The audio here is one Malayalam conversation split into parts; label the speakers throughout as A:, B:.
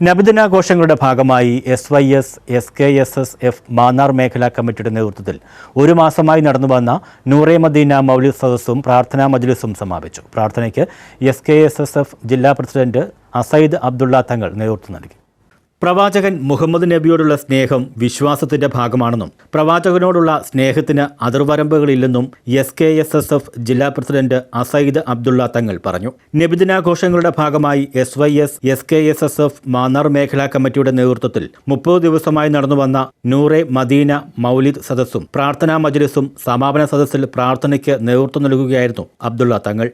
A: നബിദിനാഘോഷങ്ങളുടെ ഭാഗമായി S Y S S K S S F Mannar മേഖലാ കമ്മിറ്റിയുടെ നേതൃത്വത്തിൽ ഒരു മാസമായി നടന്നുവന്ന നൂറേ മദീന മൗലിദ് സദസ്സും പ്രാർത്ഥനാ മജ്ലിസും സമാപിച്ചു. പ്രാർത്ഥനയ്ക്ക് S K S S F ജില്ലാ പ്രസിഡന്റ് അസൈദ് അബ്ദുള്ള തങ്ങൾ നേതൃത്വം നൽകി. പ്രവാചകൻ മുഹമ്മദ് നബിയോടുള്ള സ്നേഹം വിശ്വാസത്തിന്റെ ഭാഗമാണെന്നും പ്രവാചകനോടുള്ള സ്നേഹത്തിന് അതിർവരമ്പുകളില്ലെന്നും S K S S F ജില്ലാ പ്രസിഡന്റ് അസൈദ് അബ്ദുള്ള തങ്ങൾ പറഞ്ഞു. നബിദിനാഘോഷങ്ങളുടെ ഭാഗമായി S Y S S K S S F Mannar മേഖലാ കമ്മിറ്റിയുടെ നേതൃത്വത്തിൽ മുപ്പത് ദിവസമായി നടന്നുവന്ന നൂറെ മദീന മൗലിദ് സദസ്സും പ്രാർത്ഥനാ മജ്ലിസും സമാപന സദസ്സിൽ പ്രാർത്ഥനയ്ക്ക് നേതൃത്വം നൽകുകയായിരുന്നു അബ്ദുള്ള തങ്ങൾ.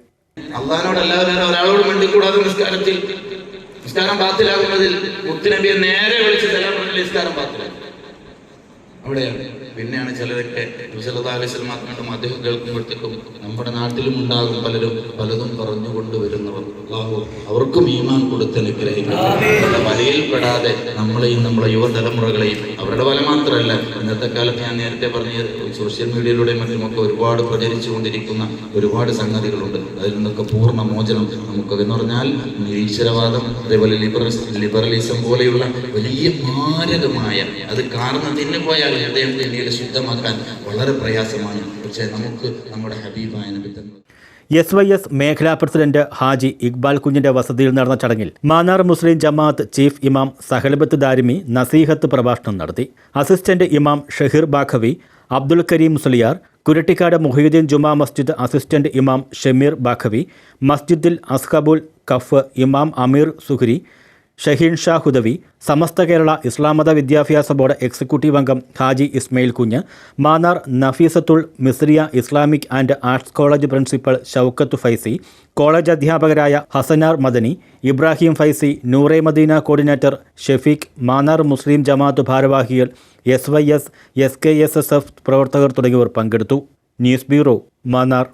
B: എല്ലാവരും നിസ്കാരം ബാത്തിലാകുന്നതിൽ മുത്തുനബിയെ നേരെ വിളിച്ച് പറഞ്ഞ നിസ്കാരം ബാത്തിലാകും അവിടെയാണ്. പിന്നെയാണ് ചിലരൊക്കെ വിശലതാലസ്യമാക്കണം അദ്ദേഹം കേൾക്കുമ്പോഴത്തേക്കും നമ്മുടെ നാട്ടിലും ഉണ്ടാകും പലരും പലതും പറഞ്ഞുകൊണ്ട് വരുന്നവർ. അവർക്കും ഈമാൻ കൊടുത്ത് അനുഗ്രഹിക്കും വലയിൽ പെടാതെ നമ്മളെയും നമ്മളെ യുവതലമുറകളെയും അവരുടെ വല മാത്രമല്ല ഇന്നത്തെ കാലത്ത് ഞാൻ നേരത്തെ പറഞ്ഞ സോഷ്യൽ മീഡിയയിലൂടെയും മറ്റുമൊക്കെ ഒരുപാട് പ്രചരിച്ചുകൊണ്ടിരിക്കുന്ന ഒരുപാട് സംഗതികളുണ്ട്. അതിൽ നിന്നൊക്കെ പൂർണ മോചനം നമുക്ക് എന്ന് പറഞ്ഞാൽ നിരീശ്വരവാദം അതേപോലെ ലിബറൽ ലിബറലിസം പോലെയുള്ള വലിയ മാരകമായ അത് കാരണം തിന്നു പോയാൽ ഹൃദയം പിന്നീട് ശുദ്ധമാക്കാൻ വളരെ പ്രയാസമാണ്. പക്ഷേ നമുക്ക് നമ്മുടെ ഹബീബായ നബി
A: എസ് വൈ എസ് മേഖലാ പ്രസിഡന്റ് ഹാജി ഇക്ബാൽ കുഞ്ഞിന്റെ വസതിയിൽ നടന്ന ചടങ്ങിൽ മാനാർ മുസ്ലിം ജമാഅത്ത് ചീഫ് ഇമാം സഹലബത്ത് ദാരിമി നസീഹത്ത് പ്രഭാഷണം നടത്തി. അസിസ്റ്റന്റ് ഇമാം ഷഹീർ ബാഖവി അബ്ദുൽ കരീം മുസ്ലിയാർ കുരട്ടിക്കാട് മുഹീദ്ദീൻ ജുമാ മസ്ജിദ് അസിസ്റ്റന്റ് ഇമാം ഷമീർ ബാഖവി മസ്ജിദിൽ അസ്ഹബുൽ കഫ് ഇമാം അമീർ സുഹരി ഷഹീൻ ഷാ ഹുദവി സമസ്ത കേരള ഇസ്ലാം മത വിദ്യാഭ്യാസ ബോർഡ് എക്സിക്യൂട്ടീവ് അംഗം Haji Ismail Kunju Mannar Nafeesathul Misriya Islamic and arts college principal Shoukath Faizy college അധ്യാപകരായ ഹസനാർ മദനി ഇബ്രാഹിം ഫൈസി നൂറെ മദീന കോർഡിനേറ്റർ ഷെഫീഖ് മാന്നാർ മുസ്ലിം ജമാഅത്ത് ഭാരവാഹികൾ S Y S S K S S F പ്രവർത്തകർ തുടങ്ങിയവർ പങ്കെടുത്തു. News bureau Mannar.